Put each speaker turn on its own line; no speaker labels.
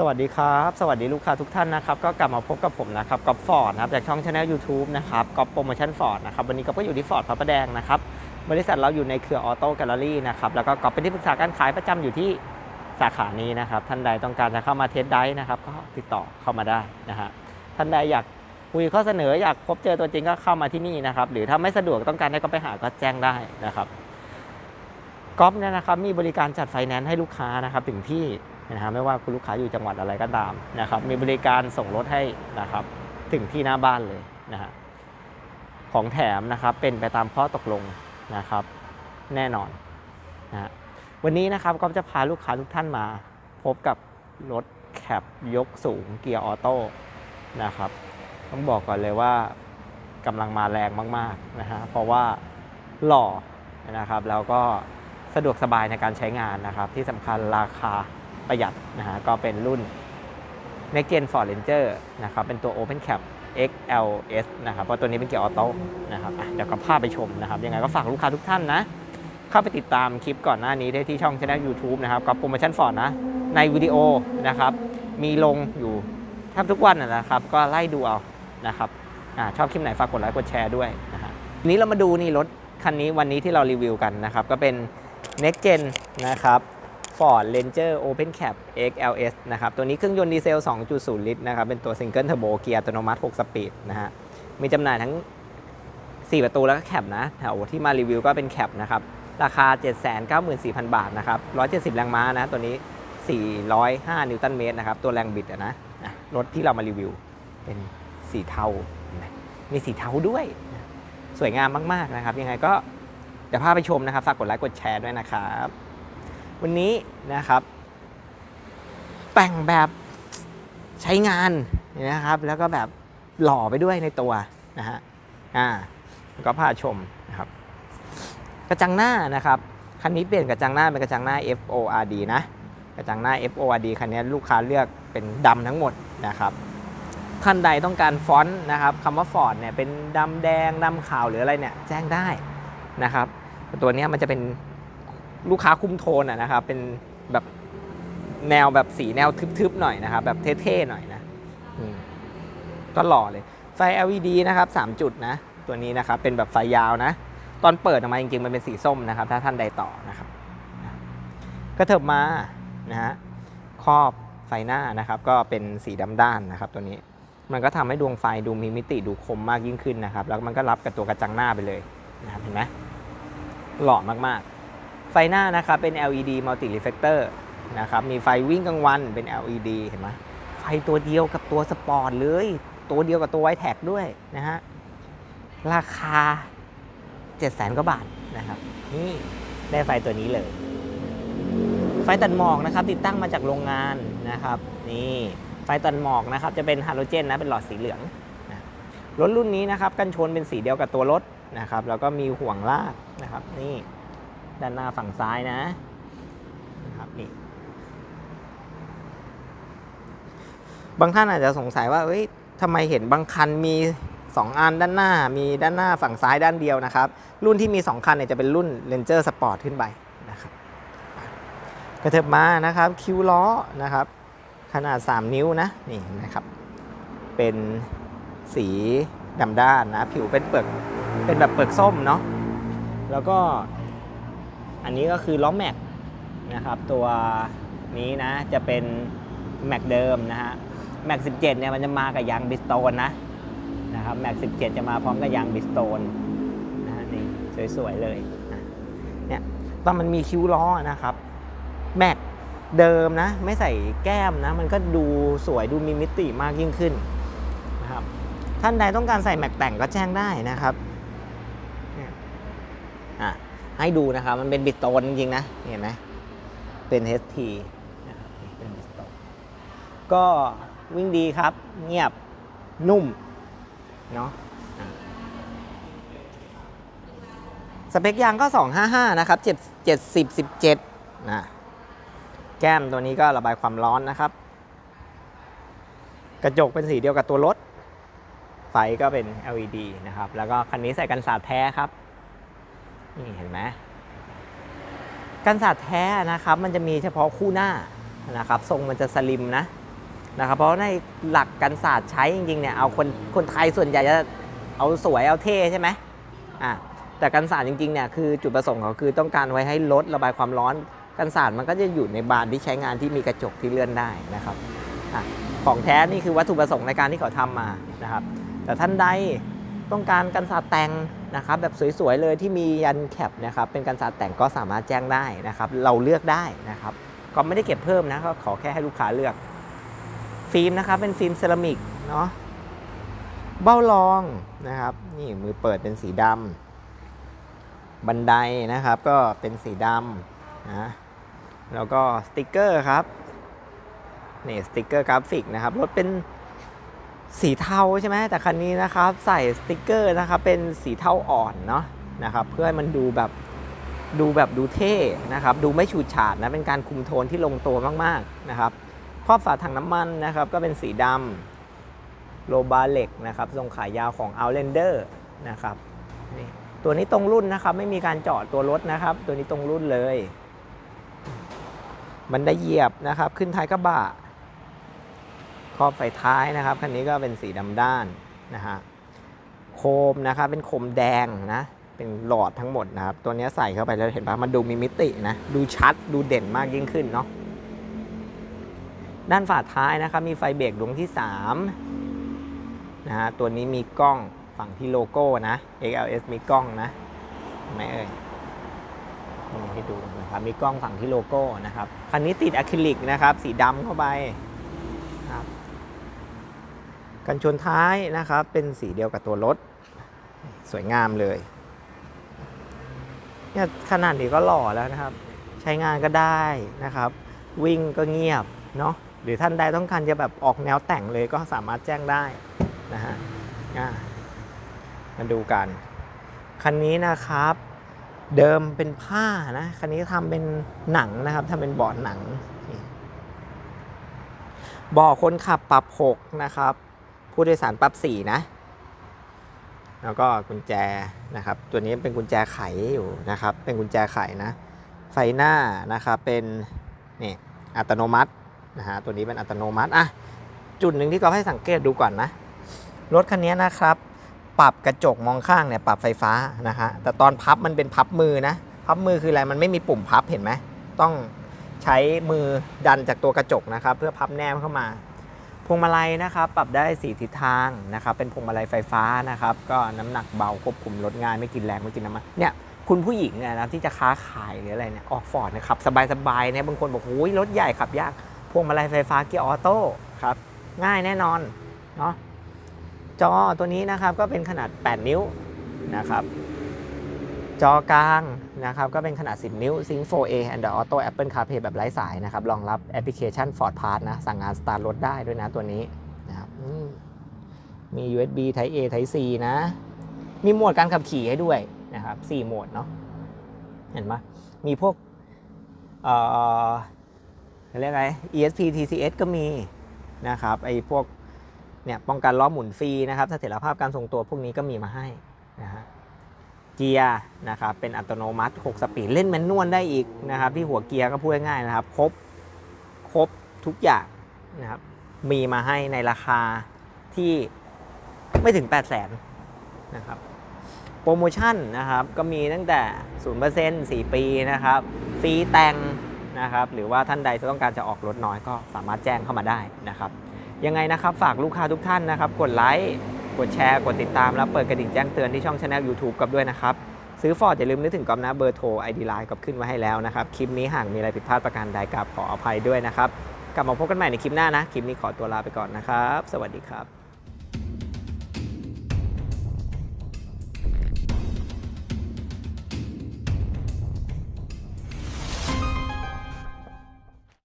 สวัสดีครับ สวัสดีลูกค้าทุกท่านนะครับ ก็กลับมาพบกับผมนะครับกอล์ฟฟอร์ดนะครับจากช่องช anel YouTube นะครับกอล์ฟโปรโมชั่นฟอร์ดนะครับวันนี้กอบก็อยู่ที่ฟอร์ดพระประแดงนะครับบริษัทเราอยู่ในเครือออโต้แกลเลอรี่นะครับแล้วก็กอล์ฟเป็นที่ปรึกษาการขายประจำอยู่ที่สาขานี้นะครับ ท่านใดต้องการจะเข้ามาเทสไดฟ์นะครับ ก็ติดต่อเข้ามาได้นะฮะท่านใดอยากคุยข้อเสนออยากพบเจอตัวจริงก็เข้ามาที่นี่นะครับหรือถ้าไม่สะดวกต้องการให้ก็ไปหาก็แจ้งได้นะครับ ก๊อฟเนี่ยนะครับมีบริการจัดไฟแนนซ์ให้ลูกค้านะครับถึงที่นะฮะไม่ว่าคุณลูกค้าอยู่จังหวัดอะไรก็ตามนะครับ มีบริการส่งรถให้นะครับ ถึงที่หน้าบ้านเลยนะฮะของแถมนะครับเป็นไปตามข้อตกลงนะครับ แน่นอนนะฮะวันนี้นะครับก็จะพาลูกค้าทุกท่านมา พบกับรถแคปยกสูงเกียร์ออโต้นะครับ ต้องบอกก่อนเลยว่ากำลังมาแรงมาก ๆ นะฮะเพราะว่าหล่อนะครับแล้วก็ สะดวกสบายในการใช้งานนะครับ ที่สำคัญราคาประหยัดนะฮะก็เป็นรุ่น Next Gen Ford Ranger นะครับเป็นตัว Open Cap XLS นะครับเพราะตัวนี้เป็นเกียร์ออโต้นะครับเดี๋ยวก็พาไปชมนะครับ ยังไงก็ฝากลูกค้าทุกท่านนะ เข้าไปติดตามคลิปก่อนหน้านี้ได้ที่ช่องช anel YouTube นะครับกับโปรโมชั่นฟอร์ดนะ ในวิดีโอนะครับ มีลงอยู่แทบทุกวันนะครับ ก็ไล่ดูเอานะครับอชอบคลิปไหนฝากกดไลค์กดแชร์ด้วยนะฮะทีนี้เรามาดูนี่รถคันนี้วันนี้ที่เรารีวิวกันนะครับ ก็เป็น Next Gen นะครับ Ford Ranger Open Cap XLS นะครับ ตัวนี้เครื่องยนต์ดีเซล 2.0 ลิตรนะครับ เป็นตัวซิงเกิลเทอร์โบเกียร์อัตโนมัติ 6 สปีดนะฮะ มีจำหน่ายทั้ง 4 ประตูแล้วก็แคปนะแถวที่มารีวิวก็เป็นแคปนะครับ ราคา 794,000 บาทนะครับ 170 แรงม้านะ ตัวนี้ 405 นิวตันเมตรนะครับ ตัวแรงบิดนะ รถที่เรามารีวิวเป็นสีเทาเนไหมมีสีเทาด้วย สวยงามมาก ๆ นะครับ ยังไงก็ เดี๋ยวพาไปชมนะครับฝากกดไลค์กดแชร์ด้วยนะครับ วันนี้นะครับ แต่งแบบใช้งานนะครับ แล้วก็แบบหล่อไปด้วยในตัวนะฮะอ่าก็พาชมนะครับ กระจังหน้านะครับคันนี้เปลี่ยนกระจังหน้าเป็นกระจังหน้า FORD นะกระจังหน้า FORD คันนี้ลูกค้าเลือกเป็นดำทั้งหมดนะครับท่านใดต้องการฟอนต์นะครับคำว่าฟอร์ดเนี่ยเป็นดำแดงดำขาวหรืออะไรเนี่ยแจ้งได้ นะครับตัวนี้มันจะเป็นลูกค้าคุมโทนนะครับ เป็นแบบแนวแบบสีแนวทึบๆหน่อยนะครับ แบบเท่ๆหน่อยนะก็หล่อเลย ไฟ LED นะครับ3จุดนะ ตัวนี้นะครับ เป็นแบบไฟยาวนะ ตอนเปิดออกมาจริงๆ มันเป็นสีส้มนะครับ ถ้าท่านใดต่อนะครับก็เถิบมานะฮะครอบไฟหน้านะครับ ก็เป็นสีดำด้านนะครับ ตัวนี้ มันก็ทำให้ดวงไฟดูมีมิติดูคมมากยิ่งขึ้นนะครับ แล้วมันก็รับกับตัวกระจังหน้าไปเลย นะครับเห็นไหมหล่อมากๆ ไฟหน้านะครับเป็น LED multi reflector นะครับมีไฟวิ่งกลางวันเป็น LED เห็นไหมไฟตัวเดียวกับตัวสปอร์ตเลย ตัวเดียวกับตัวไวแท็กด้วยนะฮะราคา7 0 0 0 0 0กว่าบาทนะครับนี่ได้ไฟตัวนี้เลย ไฟตัดหมอกนะครับ ติดตั้งมาจากโรงงานนะครับ นี่ไฟตัดหมอกนะครับ จะเป็นฮาโลเจนนะเป็นหลอดสีเหลืองนะรถรุ่นนี้นะครับ กันชนเป็นสีเดียวกับตัวรถ นะครับ แล้วก็มีห่วงลากนะครับ นี่ด้านหน้าฝั่งซ้ายนะนะครับนี่บางท่านอาจจะสงสัยว่าเอ้ยทำไมเห็นบางคันมี 2 อันด้านหน้า มีด้านหน้าฝั่งซ้ายด้านเดียวนะครับ รุ่นที่มี 2 คันเนี่ยจะเป็นรุ่น Ranger Sport ขึ้นไปนะครับ กระเถิบมานะครับ คิวล้อนะครับ ขนาด 3 นิ้วนะ นี่นะครับ เป็นสีดำด้านนะ ผิวเป็นเปลือก เป็นแบบเปลือกส้มเนาะแล้วก็อันนี้ก็คือล้อแม็กนะครับตัวนี้นะจะเป็นแม็กเดิมนะฮะแม็ก17เนี่ยมันจะมากับยางบิสโตนนะนะครับแม็ก17 จะมาพร้อมกับยางบิสโตนนะฮะนี่สวยๆเลยเนี่ยตอนมันมีคิ้วล้อนะครับแม็กเดิมนะไม่ใส่แก้มนะมันก็ดูสวยดูมีมิติมากยิ่งขึ้นนะครับท่านใดต้องการใส่แม็กแต่งก็แจ้งได้นะครับ ให้ดูนะครับ มันเป็นบิสโตนจริงๆนะ เห็นไหมเป็น HT นะครับนี่เป็นบิสโตนก็วิ่งดีครับ เงียบนุ่ม เนาะสเปคยางก็ 255 นะครับ 70 17 นะ แก้มตัวนี้ก็ระบายความร้อนนะครับ กระจกเป็นสีเดียวกับตัวรถ ไฟก็เป็น LED นะครับ แล้วก็คันนี้ใส่กันสาดแท้ครับ นี่เห็นไหมกันศาสาดแท้นะครับมันจะมีเฉพาะคู่หน้านะครับทรงมันจะสลิมนะนะครับเพราะในหลักการศาสตร์ใช้จริงๆเนี่ยเอาคนคนไทยส่วนใหญ่จะเอาสวยเอาเท่ใช่ไหมอะแต่กันศาสตร์จริงๆเนี่ยคือจุดประสงค์เขาคือต้องการไว้ให้ลดระบายความร้อนกันศาสตร์มันก็จะอยู่ในบานที่ใช้งานที่มีกระจกที่เลื่อนได้นะครับอะของแท้นี่คือวัตถุประสงค์ในการที่เขาทำมานะครับ แต่ท่านใดต้องการกันศาสตร์แต่ง นะครับแบบสวยๆเลยที่มียันแคปนะครับเป็นกันศาสตร์แต่งก็สามารถแจ้งได้นะครับ เราเลือกได้นะครับก็ไม่ได้เก็บเพิ่มนะก็ขอแค่ให้ลูกค้าเลือก ฟิล์มนะครับเป็นฟิล์มเซรามิกเนาะเบ้ารองนะครับ นี่มือเปิดเป็นสีดำบันไดนะครับก็เป็นสีดำนะแล้วก็สติกเกอร์ครับนี่สติกเกอร์กราฟิกนะครับรถเป็น สีเทาใช่ไหมแต่คันนี้นะครับใส่สติกเกอร์นะครับเป็นสีเทาอ่อนเนาะนะครับเพื่อให้มันดูแบบดูแบบดูเท่นะครับดูไม่ฉูดฉาดนะเป็นการคุมโทนที่ลงตัวมากๆนะครับครอบฝาถังน้ำมันนะครับก็เป็นสีดำโลบาเล็กนะครับทรงขายาวของ Outlander นะครับนี่ตัวนี้ตรงรุ่นนะครับไม่มีการเจาะตัวรถนะครับ ตัวนี้ตรงรุ่นเลยบันได้เหยียบนะครับขึ้นท้ายกระบะ ครอบไฟท้ายนะครับคันนี้ก็เป็นสีดำด้านนะฮะโคมนะครับเป็นโคมแดงนะเป็นหลอดทั้งหมดนะครับ ตัวนี้ใส่เข้าไปแล้วเห็นปะมันดูมีมิตินะ ดูชัดดูเด่นมากยิ่งขึ้นเนาะด้านฝาท้ายนะครับ มีไฟเบรกดวงที่3นะฮะตัวนี้มีกล้องฝั่งที่โลโก้นะ XLS มีกล้องนะไหมเอ่ยนี่ให้ดูนะครับมีกล้องฝั่งที่โลโก้นะครับคันนี้ติดอะคริลิกนะครับ สีดำเข้าไปครับ กันชนท้ายนะครับ เป็นสีเดียวกับตัวรถ สวยงามเลยเนี่ยขนาดนี้ก็หล่อแล้วนะครับ ใช้งานก็ได้นะครับ วิ่งก็เงียบเนาะหรือท่านใดต้องการจะแบบออกแนวแต่งเลยก็สามารถแจ้งได้นะฮะมาดูกัน คันนี้นะครับ เดิมเป็นผ้านะ คันนี้ทำเป็นหนังนะครับทำเป็นเบาะหนังนี่เบาะคนขับปรับ 6 นะครับ ผู้โดยสารปรับ4นะ แล้วก็กุญแจนะครับ ตัวนี้เป็นกุญแจไขอยู่นะครับ เป็นกุญแจไขนะ ไฟหน้านะครับเป็นนี่อัตโนมัตินะฮะตัวนี้เป็นอัตโนมัติอะจุดหนึ่งที่ก็ให้สังเกตดูก่อนนะ รถคันนี้นะครับ ปรับกระจกมองข้างเนี่ยปรับไฟฟ้านะฮะแต่ตอนพับมันเป็นพับมือนะ พับมือคืออะไรมันไม่มีปุ่มพับเห็นไหมต้องใช้มือดันจากตัวกระจกนะครับ เพื่อพับแนมเข้ามา พวงมาลัยนะครับปรับได้สีทิศทางนะครับเป็นพวงมาลัยไฟฟ้านะครับก็น้ำหนักเบาควบคุมรถง่ายไม่กินแรงไม่กินน้ำมันเนี่ยคุณผู้หญิงนะที่จะค้าขายหรืออะไรเนี่ยออกฟอร์ดนี่ยขับสบายๆเนี่ยบางคนบอกโอ้ยรถใหญ่ขับยาก พวงมาลัยไฟฟ้าเกียร์ออโต้ครับง่ายแน่นอนเนาะจอตัวนี้นะครับก็เป็นขนาด 8 นิ้วนะครับ จอกลางนะครับก็เป็นขนาด 10 นิ้ว Sync 4A Android Auto Apple CarPlay แบบไร้สายนะครับรองรับแอปพลิเคชัน Ford Pass นะ สั่งงานสตาร์ทรถได้ด้วยนะตัวนี้นะครับมมี USB Type A Type C นะ มีโหมดการขับขี่ให้ด้วยนะครับ4โหมดเนาะเห็นปะมีพวกเอ่อเรียกไง ESP TCS ก็มีนะครับไอ้พวกเนี่ยป้องกันล้อหมุนฟรีนะครับเสถียรภาพการทรงตัวพวกนี้ก็มีมาให้นะฮะ เกียร์นะครับเป็นอัตโนมัติ 6 สปีดเล่นแมนนวลได้อีกนะครับที่หัวเกียร์ก็พูดง่ายๆนะครับครบครบทุกอย่างนะครับมีมาให้ในราคาที่ไม่ถึง 8 0 0 0 0นนะครับโปรโมชั่นนะครับก็มีตั้งแต่ 0% 4 ปีนะครับฟรีแต่งนะครับหรือว่าท่านใดจะต้องการจะออกรถน้อยก็สามารถแจ้งเข้ามาได้นะครับยังไงนะครับฝากลูกค้าทุกท่านนะครับ กดไลค์ กดแชร์ กดติดตาม แล้วเปิดกระดิ่งแจ้งเตือนที่ช่องช anel YouTube กับด้วยนะครับ ซื้อฟอร์ดอย่าลืมนึกถึงกอมนะเบอร์โทรไอดีไลน์กับขึ้นไว้ให้แล้วนะครับ คลิปนี้หากมีอะไรผิดพลาดประการใดกับขออภัยด้วยนะครับ กลับมาพบกันใหม่ในคลิปหน้านะ คลิปนี้ขอตัวลาไปก่อนนะครับ สวัสดีครับ